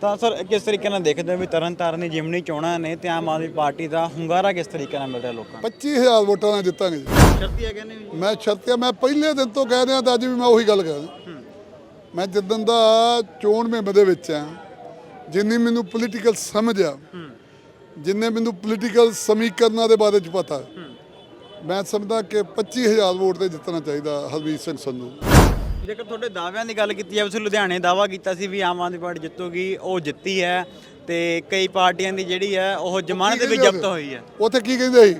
ਤਾਂ ਸਰ ਕਿਸ ਤਰੀਕੇ ਨਾਲ ਦੇਖਦੇ ਹੋ ਵੀ ਤਰਨਤਾਰਨ ਦੀ ਜਿਮਨੀ ਚੋਣਾਂ ਨੇ ਤੇ ਆਮ ਆਦਮੀ ਪਾਰਟੀ ਦਾ ਹੁੰਗਾਰਾ ਕਿਸ ਤਰੀਕੇ ਨਾਲ ਮਿਲ ਰਿਹਾ ਲੋਕਾਂ 25000 ਵੋਟਾਂ ਨਾਲ ਜਿੱਤਾਂਗੇ ਜੀ। ਨੂੰ ਸ਼ਰਤੀ ਹੈ ਕਹਿੰਦੇ ਵੀ ਮੈਂ ਸ਼ਰਤੀਆ ਮੈਂ ਪਹਿਲੇ ਦਿਨ ਤੋਂ ਕਹਿ ਰਿਹਾ ਤਾਂ ਅੱਜ ਵੀ ਮੈਂ ਉਹੀ ਗੱਲ ਕਹਿ ਰਿਹਾ। ਮੈਂ ਜਿੱਦਣ ਦਾ ਚੋਣ ਮੁਹਿੰਮ ਦੇ ਵਿੱਚ ਆ ਜਿੰਨੀ ਮੈਨੂੰ ਪੋਲੀਟੀਕਲ ਸਮਝ ਆ ਜਿੰਨੇ ਮੈਨੂੰ ਪੋਲੀਟੀਕਲ ਸਮੀਕਰਨਾਂ ਦੇ ਬਾਰੇ ਚ ਪਤਾ ਮੈਂ ਸਮਝਦਾ ਕਿ 25000 ਵੋਟ ਤੇ ਜਿੱਤਣਾ ਚਾਹੀਦਾ ਹਰਵੀਰ ਸਿੰਘ ਸੰਧੂ। ਜੇਕਰ ਤੁਹਾਡੇ ਦਾਅਵਿਆਂ ਦੀ ਗੱਲ ਕੀਤੀ ਜਾਵੇ ਤੁਸੀਂ ਲੁਧਿਆਣੇ ਦਾਵਾ ਕੀਤਾ ਸੀ ਵੀ ਆਮ ਆਦਮੀ ਪਾਰਟੀ ਜਿੱਤੂਗੀ ਉਹ ਜਿੱਤੀ ਹੈ ਤੇ ਕਈ ਪਾਰਟੀਆਂ ਦੀ ਜਿਹੜੀ ਹੈ ਉਹ ਜ਼ਮਾਨਤ ਵੀ ਜ਼ਬਤ ਹੋਈ ਹੈ। ਉੱਥੇ ਕੀ ਕਹਿੰਦੇ ਸੀ?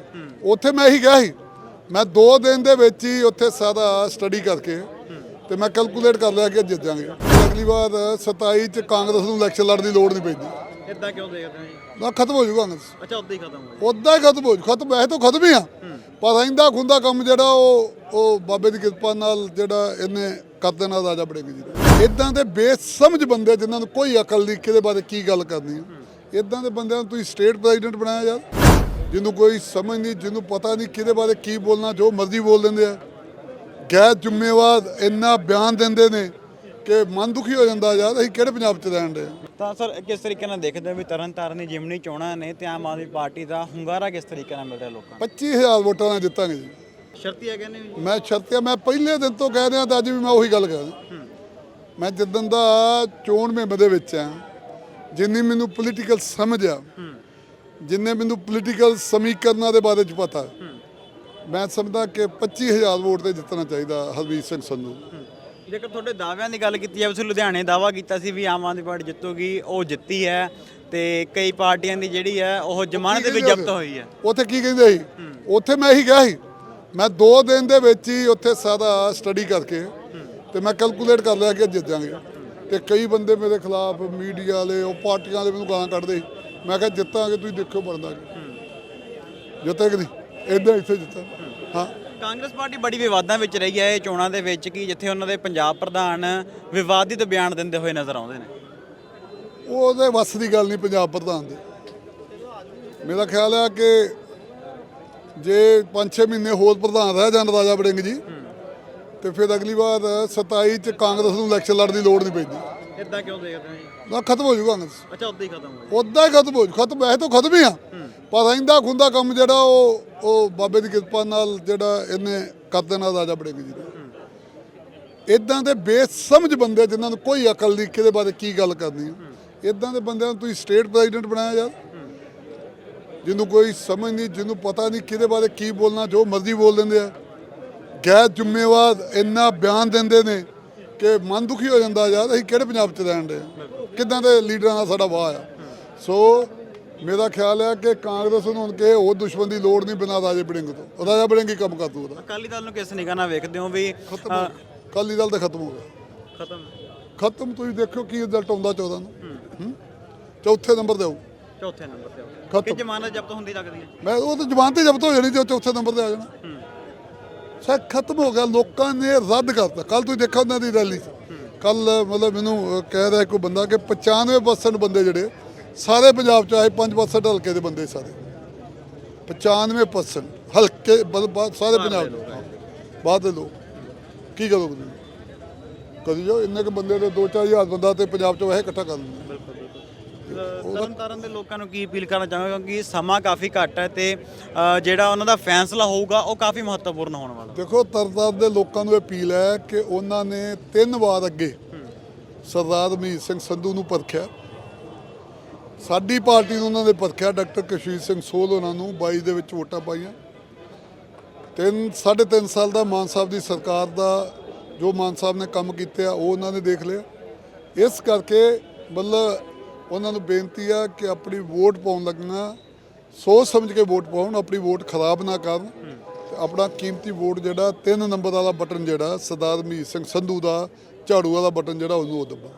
ਉੱਥੇ ਮੈਂ ਇਹੀ ਕਿਹਾ ਸੀ ਮੈਂ 2 ਦਿਨ ਦੇ ਵਿੱਚ ਹੀ ਉੱਥੇ ਸਾਰਾ ਸਟੱਡੀ ਕਰਕੇ ਤੇ ਮੈਂ ਕੈਲਕੂਲੇਟ ਕਰ ਲਿਆ ਕਿ ਜਿੱਤ ਜਾਾਂਗੇ ਅਗਲੀ ਵਾਰ 27 ਚ ਕਾਂਗਰਸ ਨੂੰ ਇਲੈਕਸ਼ਨ ਲੜਨ ਦੀ ਲੋੜ ਨਹੀਂ ਪੈਂਦੀ। ਇਦਾਂ ਕਿਉਂ ਦੇਖਦੇ ਹੋ ਜੀ ਨਾ ਖਤਮ ਹੋ ਜਾਊਗਾ ਕਾਂਗਰਸ। ਅੱਛਾ ਉਦਾਂ ਹੀ ਖਤਮ ਹੋ ਗਿਆ ਉਦਾਂ ਹੀ ਖਤਮ ਹੋ ਜੂ। ਖਤਮ ਵੈਸੇ ਤਾਂ ਖਤਮ ਹੀ ਆ। ਪਰ ਰਹਿੰਦਾ ਖੁੰਦਾ ਕੰਮ ਜਿਹੜਾ ਉਹ ਉਹ ਬਾਬੇ ਦੀ ਕਿਰਪਾ ਨਾਲ ਜਿਹੜਾ ਇਹਨੇ ਕਰ ਦੇਣਾ ਰਾਜਾ ਬੜਿੰਗ ਜੀ ਇਦਾਂ ਦੇ ਬੇਸਮਝ ਬੰਦੇ ਜਿਨ੍ਹਾਂ ਨੂੰ ਕੋਈ ਅਕਲ ਨਹੀਂ, ਕਿਹਦੇ ਬਾਰੇ ਕੀ ਗੱਲ ਕਰਨੀ ਹੈ ਇਦਾਂ ਦੇ ਬੰਦਿਆਂ ਨੂੰ ਤੁਸੀਂ ਸਟੇਟ ਪ੍ਰੈਜ਼ੀਡੈਂਟ ਬਣਾਇਆ ਯਾਰ। ਜਿਹਨੂੰ ਕੋਈ ਸਮਝ ਨਹੀਂ, ਜਿਹਨੂੰ ਪਤਾ ਨਹੀਂ ਕਿਹਦੇ ਬਾਰੇ ਕੀ ਬੋਲਣਾ, ਜੋ ਮਰਜ਼ੀ ਬੋਲ ਦਿੰਦੇ ਆ। ਗੈਰ ਜ਼ਿੰਮੇਵਾਰ ਇੰਨਾ ਬਿਆਨ ਦਿੰਦੇ ਨੇ। ਕਿ ਮਨ ਦੁਖੀ ਹੋ ਜਾਂਦਾ ਯਾਰ ਅਸੀਂ ਕਿਹੜੇ ਪੰਜਾਬ 'ਚ ਰਹਿਣ ਦੇ ਤਾਂ ਸਰ ਕਿਸ ਤਰੀਕੇ ਨਾਲ ਦੇਖਦੇ ਹੋ ਵੀ ਤਰਨਤਾਰਨ ਦੀ ਜਿਮਨੀ ਚੋਣਾਂ ਨੇ ਤੇ ਆਮ ਆਦਮੀ ਪਾਰਟੀ ਦਾ ਹੁੰਗਾਰਾ ਕਿਸ ਤਰੀਕੇ ਨਾਲ ਮਿਲ ਰਿਹਾ ਲੋਕਾਂ 25000 ਵੋਟਾਂ ਨਾਲ ਜਿੱਤਾਂਗੇ ਜੀ। ਨੂੰ ਸ਼ਰਤੀ ਹੈ ਕਹਿੰਦੇ ਵੀ? ਮੈਂ ਸ਼ਰਤੀਆ ਮੈਂ ਪਹਿਲੇ ਦਿਨ ਤੋਂ ਕਹਿ ਰਿਹਾ ਤਾਂ ਅੱਜ ਵੀ ਮੈਂ ਉਹੀ ਗੱਲ ਕਹਿ ਰਿਹਾ। ਮੈਂ ਜਿੱਦਣ ਦਾ ਚੋਣ ਮੁਹਿੰਮ ਦੇ ਵਿੱਚ ਆ ਜਿੰਨੀ ਮੈਨੂੰ ਪੋਲੀਟੀਕਲ ਸਮਝ ਆ ਜਿੰਨੇ ਮੈਨੂੰ ਪੋਲੀਟੀਕਲ ਸਮੀਕਰਨਾਂ ਦੇ ਬਾਰੇ ਚ ਪਤਾ ਮੈਂ ਸਮਝਦਾ ਕਿ 25000 ਵੋਟ ਤੇ ਜਿੱਤਣਾ ਚਾਹੀਦਾ ਹਰਵੀਰ ਸਿੰਘ ਸੰਧੂ। ਜੇਕਰ ਤੁਹਾਡੇ ਦਾਅਵਿਆਂ ਦੀ ਗੱਲ ਕੀਤੀ ਜਾਵੇ ਤੁਸੀਂ ਲੁਧਿਆਣੇ ਦਾਵਾ ਕੀਤਾ ਸੀ ਵੀ ਆਮ ਆਦਮੀ ਪਾਰਟੀ ਜਿੱਤੂਗੀ ਉਹ ਜਿੱਤੀ ਹੈ ਤੇ ਕਈ ਪਾਰਟੀਆਂ ਦੀ ਜਿਹੜੀ ਹੈ ਉਹ ਜ਼ਮਾਨਤ ਵੀ ਜ਼ਬਤ ਹੋਈ ਹੈ। ਉੱਥੇ ਕੀ ਕਹਿੰਦੇ ਸੀ? ਉੱਥੇ ਮੈਂ ਇਹੀ ਕਿਹਾ ਸੀ ਮੈਂ 2 ਦਿਨ ਦੇ ਵਿੱਚ ਹੀ ਉੱਥੇ ਸਾਰਾ ਸਟੱਡੀ ਕਰਕੇ ਤੇ ਮੈਂ ਕੈਲਕੂਲੇਟ ਕਰ ਲਿਆ ਕਿ ਜਿੱਤ ਜਾਾਂਗੇ ਤੇ ਕਈ ਬੰਦੇ ਮੇਰੇ ਖਿਲਾਫ ਮੀਡੀਆ ਵਾਲੇ ਉਹ ਪਾਰਟੀਆਂ ਵਾਲੇ ਮੈਨੂੰ ਗਾਲਾਂ ਕੱਢਦੇ ਮੈਂ ਕਿਹਾ ਜਿੱਤਾਂਗੇ ਤੁਸੀਂ ਦੇਖਿਓ ਬਣਦਾ ਕੀ। ਜਿੱਤੇ ਕਿ ਨਹੀਂ? ਇਦਾਂ ਇੱਥੇ ਜਿੱਤਾਂ ਹਾਂ। ਕਾਂਗਰਸ ਪਾਰਟੀ ਬੜੀ ਵਿਵਾਦਾਂ ਵਿੱਚ ਰਹੀ ਹੈ ਇਹ ਚੋਣਾਂ ਦੇ ਵਿੱਚ ਕਿ ਜਿੱਥੇ ਉਹਨਾਂ ਦੇ ਪੰਜਾਬ ਪ੍ਰਧਾਨ ਵਿਵਾਦਿਤ ਬਿਆਨ ਦਿੰਦੇ ਹੋਏ ਨਜ਼ਰ ਆਉਂਦੇ ਨੇ। ਉਹਦੇ ਵੱਸ ਦੀ ਗੱਲ ਨਹੀਂ ਪੰਜਾਬ ਪ੍ਰਧਾਨ ਦੀ। ਮੇਰਾ ਖਿਆਲ ਹੈ ਕਿ ਜੇ 5-6 ਮਹੀਨੇ ਹੋਰ ਪ੍ਰਧਾਨ ਰਹਿ ਜਾਣ ਰਾਜਾ ਵੜਿੰਗ ਜੀ ਤੇ ਫਿਰ ਅਗਲੀ ਵਾਰ 27 ਚ ਕਾਂਗਰਸ ਨੂੰ ਇਲੈਕਸ਼ਨ ਲੜਨ ਦੀ ਲੋੜ ਨਹੀਂ ਪੈਂਦੀ। ਇਦਾਂ ਕਿਉਂ ਦੇਖਦੇ ਹੋ ਜੀ? ਨਾ ਖਤਮ ਹੋ ਜਾਊਗਾ ਕਾਂਗਰਸ। ਅੱਛਾ ਉਦਾਂ ਹੀ ਖਤਮ ਹੋ ਗਿਆ ਉਦਾਂ ਹੀ ਖਤਮ ਹੋ ਜੂ। ਖਤਮ ਵੈਸੇ ਤਾਂ ਖਤਮ ਹੀ ਆ ਪਰ ਰਹਿੰਦਾ ਖੁੰਦਾ ਕੰਮ ਜਿਹੜਾ ਉਹ ਉਹ ਬਾਬੇ ਦੀ ਕਿਰਪਾ ਨਾਲ ਜਿਹੜਾ ਇਹਨੇ ਕਰ ਦੇਣਾ ਰਾਜਾ ਬੜਿੰਗ ਜੀ ਨੇ ਇਦਾਂ ਦੇ ਬੇਸਮਝ ਬੰਦੇ ਜਿਨ੍ਹਾਂ ਨੂੰ ਕੋਈ ਅਕਲ ਨਹੀਂ, ਕਿਹਦੇ ਬਾਰੇ ਕੀ ਗੱਲ ਕਰਨੀ ਹੈ ਇਦਾਂ ਦੇ ਬੰਦਿਆਂ ਨੂੰ ਤੁਸੀਂ ਸਟੇਟ ਪ੍ਰੈਜ਼ੀਡੈਂਟ ਬਣਾਇਆ ਯਾਰ। ਜਿਹਨੂੰ ਕੋਈ ਸਮਝ ਨਹੀਂ, ਜਿਹਨੂੰ ਪਤਾ ਨਹੀਂ ਕਿਹਦੇ ਬਾਰੇ ਕੀ ਬੋਲਣਾ, ਜੋ ਮਰਜ਼ੀ ਬੋਲ ਦਿੰਦੇ ਆ। ਗੈਰ ਜ਼ਿੰਮੇਵਾਰ ਇੰਨਾ ਬਿਆਨ ਦਿੰਦੇ ਨੇ ਕਿ ਮਨ ਦੁਖੀ ਹੋ ਜਾਂਦਾ ਯਾਰ, ਅਸੀਂ ਕਿਹੜੇ ਪੰਜਾਬ 'ਚ ਰਹਿਣ ਦੇ ਕਿੱਦਾਂ ਦੇ ਲੀਡਰਾਂ ਦਾ ਸਾਡਾ ਵਾਹ ਆ? ਸੋ ਮੇਰਾ ਖਿਆਲ ਹੈ ਕਿ ਕਾਂਗਰਸ ਨੂੰ ਹੁਣ ਕਿ ਉਹ ਦੁਸ਼ਮਣ ਦੀ ਲੋੜ ਨਹੀਂ ਬਿਨਾਂ ਰਾਜੇ ਬੜਿੰਗ ਤੋਂ। ਰਾਜਾ ਬੜਿੰਗ ਹੀ ਕੰਮ ਕਰ ਉਹਦਾ ਅਕਾਲੀ ਦਲ ਨੂੰ ਕਿਸ ਨਿਗਾਹ ਨਾਲ ਵੇਖਦੇ ਹੋ ਵੀ ਖਤਮ ਹੋ ਗਿਆ। ਅਕਾਲੀ ਦਲ ਤਾਂ ਖਤਮ ਹੋ ਗਿਆ। ਖਤਮ। ਖਤਮ ਤੁਸੀਂ ਦੇਖਿਓ ਕੀ ਰਿਜ਼ਲਟ ਆਉਂਦਾ 14 ਨੂੰ। ਹੂੰ? ਚੌਥੇ ਨੰਬਰ ਤੇ ਆਊ ਚੌਥੇ ਨੰਬਰ ਤੇ ਖਤਮ। ਕਿ ਜ਼ਮਾਨਤ ਜ਼ਬਤ ਹੁੰਦੀ ਲੱਗਦੀ ਹੈ? ਮੈਂ ਉਹ ਤਾਂ ਜ਼ਬਾਨ ਤੇ ਜ਼ਬਤ ਹੋ ਜਾਣੀ ਤੇ ਉਹ ਚੌਥੇ ਨੰਬਰ ਤੇ ਆ ਜਾਣਾ। ਸਰ ਖਤਮ ਹੋ ਗਿਆ ਲੋਕਾਂ ਨੇ ਰੱਦ ਕਰਤਾ। ਕੱਲ ਤੁਸੀਂ ਦੇਖਿਆ ਉਹਨਾਂ ਦੀ ਰੈਲੀ ਕੱਲ ਮਤਲਬ ਮੈਨੂੰ ਅਹ, ਕਹਿ ਰਿਹਾ ਕੋਈ ਬੰਦਾ ਕਿ 95% ਬੰਦੇ ਜਿਹੜੇ ਸਾਰੇ ਪੰਜਾਬ ਚ ਆਏ 5% ਹਲਕੇ ਦੇ ਬੰਦੇ ਸਾਰੇ। 95% ਹਲਕੇ ਸਾਰੇ ਪੰਜਾਬ ਚ। ਬਾਹਰ ਦੇ ਲੋਕ। ਕੀ ਕਰੋਗੇ ਤੁਸੀਂ? ਕਦੀ ਜੋ ਇੰਨੇ ਕੁ ਬੰਦੇ ਦੇ 2-4000 ਬੰਦਾ ਤੇ ਪੰਜਾਬ ਚ ਵੈਸੇ ਇਕੱਠਾ ਕਰ ਲੈਂਦੇ। ਤਰਨਤਾਰਨ ਦੇ ਲੋਕਾਂ ਨੂੰ ਕੀ ਅਪੀਲ ਕਰਨਾ ਚਾਹਾਂਗਾ? ਕਿਉਂਕਿ ਸਮਾਂ ਕਾਫੀ ਘੱਟ ਹੈ ਤੇ ਜਿਹੜਾ ਉਹਨਾਂ ਦਾ ਫੈਸਲਾ ਹੋਊਗਾ ਉਹ ਕਾਫੀ ਮਹੱਤਵਪੂਰਨ ਹੋਣ ਵਾਲਾ। ਦੇਖੋ ਤਰਤਾਰ ਦੇ ਲੋਕਾਂ ਨੂੰ ਅਪੀਲ ਹੈ ਕਿ ਉਹਨਾਂ ਨੇ ਤਿੰਨ ਵਾਰ ਅੱਗੇ ਸਰਦਾਰ ਮਹੀਤ ਸਿੰਘ ਸੰਧੂ ਨੂੰ ਪਰਖਿਆ। ਸਾਡੀ ਪਾਰਟੀ ਨੂੰ ਉਹਨਾਂ ਨੇ ਪਰਖਿਆ ਡਾਕਟਰ ਕਸ਼ੀਰ ਸਿੰਘ ਸੋਲ ਉਹਨਾਂ ਨੂੰ 22 ਦੇ ਵਿੱਚ ਵੋਟਾਂ ਪਾਈਆਂ। ਤਿੰਨ, ਸਾਢੇ ਤਿੰਨ ਸਾਲ ਦਾ ਮਾਨ ਸਾਹਿਬ ਦੀ ਸਰਕਾਰ ਦਾ ਜੋ ਮਾਨ ਸਾਹਿਬ ਨੇ ਕੰਮ ਕੀਤੇ ਆ, ਉਹ ਉਹਨਾਂ ਨੇ ਦੇਖ ਲਿਆ। ਇਸ ਕਰਕੇ ਮਤਲਬ ਉਹਨਾਂ ਨੂੰ ਬੇਨਤੀ ਆ ਕਿ ਆਪਣੀ ਵੋਟ ਪਾਉਣ ਲੱਗਣਾ, ਸੋਚ ਸਮਝ ਕੇ ਵੋਟ ਪਾਉਣ, ਆਪਣੀ ਵੋਟ ਖਰਾਬ ਨਾ ਕਰਨ। ਤੇ ਆਪਣਾ ਕੀਮਤੀ ਵੋਟ ਜਿਹੜਾ, ਤਿੰਨ ਨੰਬਰ ਵਾਲਾ ਬਟਨ ਜਿਹੜਾ, ਸਰਦਾਰ ਮਹੀਤ ਸਿੰਘ ਸੰਧੂ ਦਾ, ਝਾੜੂ ਵਾਲਾ ਬਟਨ ਜਿਹੜਾ, ਉਹਨੂੰ ਉਹ ਦੱਬਾ।